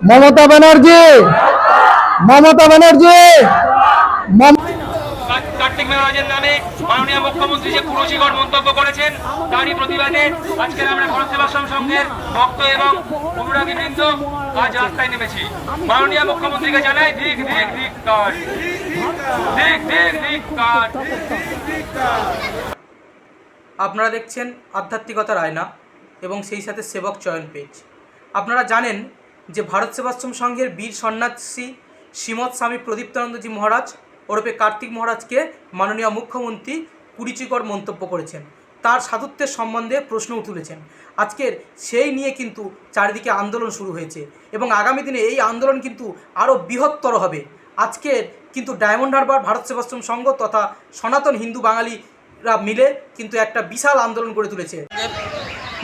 মমতা ব্যানার্জি! মমতা ব্যানার্জি! কার্তিক মেহরাজের নামে মাননীয় মুখ্যমন্ত্রী যে মন্তব্য করেছেন তারই প্রতিবাদে আজকের আমরা সংঘের ভক্ত এবং অনুরাগী বৃন্দ আজ রাস্তায় নেমেছি। মাননীয় মুখ্যমন্ত্রীকে জানাই দিক দিক দিক কার। দিক দিক দিক কার। আপনারা দেখছেন আধ্যাত্মিকতার আয়না এবং সেই সাথে সেবক চয়ন পেজ। আপনারা জানেন যে ভারত সেবাশ্রম সংঘের বীর সন্ন্যাসী শ্রীমৎ স্বামী প্রদীপ্তানন্দজি মহারাজ ওরফে কার্তিক মহারাজকে মাননীয় মুখ্যমন্ত্রী কুরুচিকর মন্তব্য করেছেন। তার সাধুত্বের সম্বন্ধে প্রশ্নও তুলেছেন। আজকের সেই নিয়ে কিন্তু চারিদিকে আন্দোলন শুরু হয়েছে এবং আগামী দিনে এই আন্দোলন কিন্তু আরও বৃহত্তর হবে। আজকের কিন্তু ডায়মন্ড হারবার, ভারত সেবাশ্রম সংঘ তথা সনাতন হিন্দু বাঙালিরা মিলে কিন্তু একটা বিশাল আন্দোলন গড়ে তুলেছে।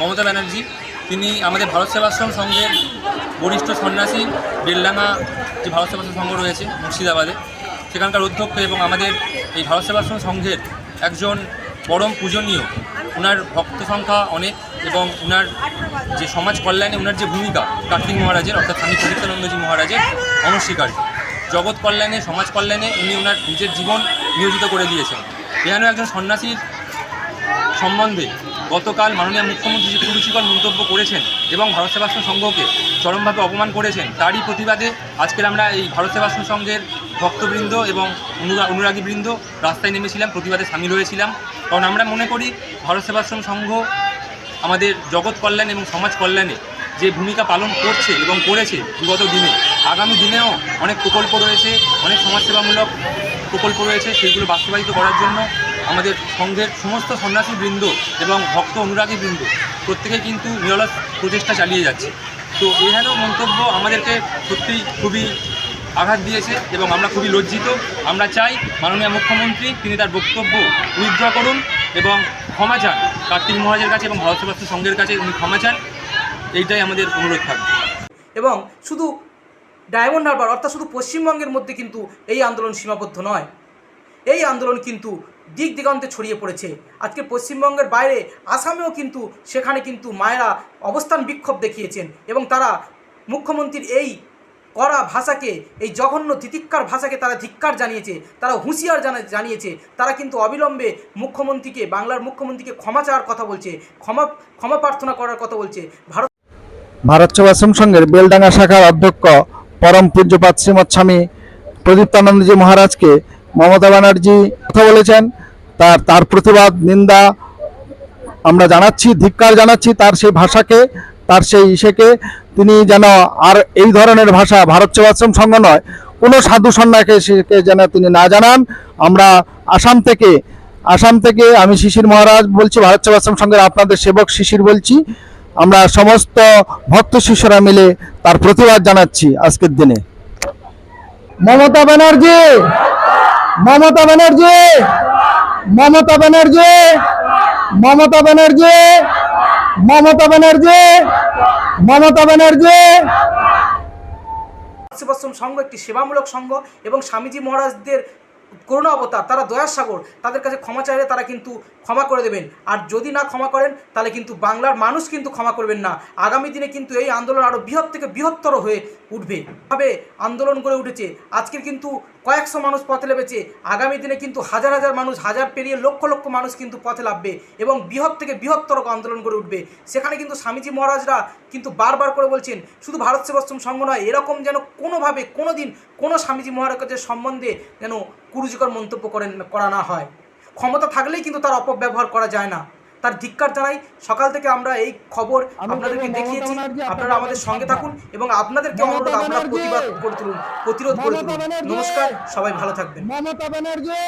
মমতা ব্যানার্জি তিনি আমাদের ভারত সেবাশ্রম সংঘের বরিষ্ঠ সন্ন্যাসী বেলডাঙ্গা যে ভারত সেবাশ্রম সংঘ রয়েছে মুর্শিদাবাদে, সেখানকার অধ্যক্ষ এবং আমাদের এই ভারত সেবাশ্রম সংঘের একজন পরম পূজনীয়। ওনার ভক্ত সংখ্যা অনেক এবং ওনার যে সমাজ কল্যাণে ওনার যে ভূমিকা, কার্তিক মহারাজের, অর্থাৎ স্বামী প্রদীপ্তানন্দজি মহারাজের অনস্বীকার্য। জগৎ কল্যাণে, সমাজ কল্যাণে উনি ওনার নিজের জীবন নিয়োজিত করে দিয়েছেন। এখানেও একজন সন্ন্যাসীর সম্বন্ধে গতকাল মাননীয় মুখ্যমন্ত্রী যে কুরুচিকর মন্তব্য করেছেন এবং ভারত সেবাশ্রম সংঘকে চরমভাবে অপমান করেছেন, তারই প্রতিবাদে আজকের আমরা এই ভারত সেবাশ্রম সংঘের ভক্তবৃন্দ এবং অনুরা- অনুরাগীবৃন্দ রাস্তায় নেমেছিলাম, প্রতিবাদে সামিল হয়েছিলাম। কারণ আমরা মনে করি ভারত সেবাশ্রম সংঘ আমাদের জগৎ কল্যাণ এবং সমাজ কল্যাণে যে ভূমিকা পালন করছে এবং করেছে বিগত দিনে, আগামী দিনেও অনেক প্রকল্প রয়েছে, অনেক সমাজসেবামূলক প্রকল্প রয়েছে সেইগুলো বাস্তবায়িত করার জন্য আমাদের সংঘের সমস্ত সন্ন্যাসী বৃন্দ এবং ভক্ত অনুরাগী বৃন্দ প্রত্যেকেই কিন্তু নিরলস প্রচেষ্টা চালিয়ে যাচ্ছে। তো এখানেও মন্তব্য আমাদেরকে সত্যিই খুবই আঘাত দিয়েছে এবং আমরা খুবই লজ্জিত। আমরা চাই মাননীয় মুখ্যমন্ত্রী তিনি তার বক্তব্য উইথড্র করুন এবং ক্ষমা চান কার্তিক মহারাজের কাছে এবং ভারত সেবাশ্রম সংঘের কাছে উনি ক্ষমা চান। এইটাই আমাদের অনুরোধ থাকবে। এবং শুধু ডায়মন্ড হারবার, অর্থাৎ শুধু পশ্চিমবঙ্গের মধ্যে কিন্তু এই আন্দোলন সীমাবদ্ধ নয়। এই আন্দোলন কিন্তু দিক দিগন্তে ছড়িয়ে পড়েছে। আজকে পশ্চিমবঙ্গের বাইরে আসামেও কিন্তু সেখানে কিন্তু মায়েরা অবস্থান বিক্ষোভ দেখিয়েছেন এবং তারা মুখ্যমন্ত্রীর এই কড়া ভাষাকে, এই জঘন্য তিতিক্ষার ভাষাকে তারা ধিক্কার জানিয়েছে, তারা হুঁশিয়ার জানা, জানিয়েছে। তারা কিন্তু অবিলম্বে মুখ্যমন্ত্রীকে, বাংলার মুখ্যমন্ত্রীকে ক্ষমা চাওয়ার কথা বলছে, ক্ষমা ক্ষমা প্রার্থনা করার কথা বলছে। ভারত ভারত সেবাশ্রম সংঘের বেলডাঙ্গা শাখার অধ্যক্ষ পরম পূজ্যপাত শ্রীমৎ স্বামী প্রদীপ্তানন্দজি মহারাজকে মমতা ব্যানার্জি কথা বলেছেন, তার তার প্রতিবাদ, নিন্দা আমরা জানাচ্ছি, ধিক্কার জানাচ্ছি তার সেই ভাষাকে, তার সেই ইসেকে। তিনি যেন আর এই ধরনের ভাষা ভারত সেবাশ্রম সংঘ নয়, কোনো সাধু সন্ন্যাসীকে যেন তিনি না জানান। আমরা আসাম থেকে আসাম থেকে আমি শিশির মহারাজ বলছি, ভারত সেবাশ্রম সংঘের আপনাদের সেবক শিশির বলছি। আমরা সমস্ত ভক্ত শিষ্যরা মিলে তার প্রতিবাদ জানাচ্ছি আজকের দিনে। মমতা ব্যানার্জি! মমতা ব্যানার্জি! মমতা ব্যানার্জি! মমতা ব্যানার্জি! মমতা ব্যানার্জি! মমতা ব্যানার্জি! সেবাশ্রম সংঘ একটি সেবামূলক সংঘ এবং স্বামীজি মহারাজদের করুণা অবতার, তারা দয়ার সাগর তাদের কাছে ক্ষমা চাইলে তারা কিন্তু ক্ষমা করে দেবেন। আর যদি না ক্ষমা করেন, তাহলে কিন্তু বাংলার মানুষ কিন্তু ক্ষমা করবেন না। আগামী দিনে কিন্তু এই আন্দোলন আরও বৃহৎ থেকে বৃহত্তর হয়ে উঠবে। ভাবে আন্দোলন করে উঠেছে। আজকের কিন্তু কয়েকশো মানুষ পথে লেবেছে আগামী দিনে কিন্তু হাজার হাজার মানুষ, হাজার পেরিয়ে লক্ষ লক্ষ মানুষ কিন্তু পথে লাভবে এবং বৃহৎ থেকে বৃহত্তর আন্দোলন করে উঠবে। সেখানে কিন্তু স্বামীজি মহারাজরা কিন্তু বারবার করে বলছেন, শুধু ভারত সেবাশ্রম সংঘ নয়, এরকম যেন কোনোভাবে কোনো দিন কোনো স্বামীজি মহারাজের সম্বন্ধে যেন কুরুচিকর মন্তব্য করেন, করা না হয়। ক্ষমতা থাকলেই কিন্তু তার অপব্যবহার করা যায় না। তার ধিক্কার জানাই। সকাল থেকে আমরা এই খবর আপনাদেরকে দেখিয়েছি। আপনারা আমাদের সঙ্গে থাকুন এবং আপনাদেরকে অনুরোধ আপনারা প্রতিবাদ করে তুলুন প্রতিরোধ করে তুলুন। নমস্কার সবাই ভালো থাকবেন। মমতা ব্যানার্জি।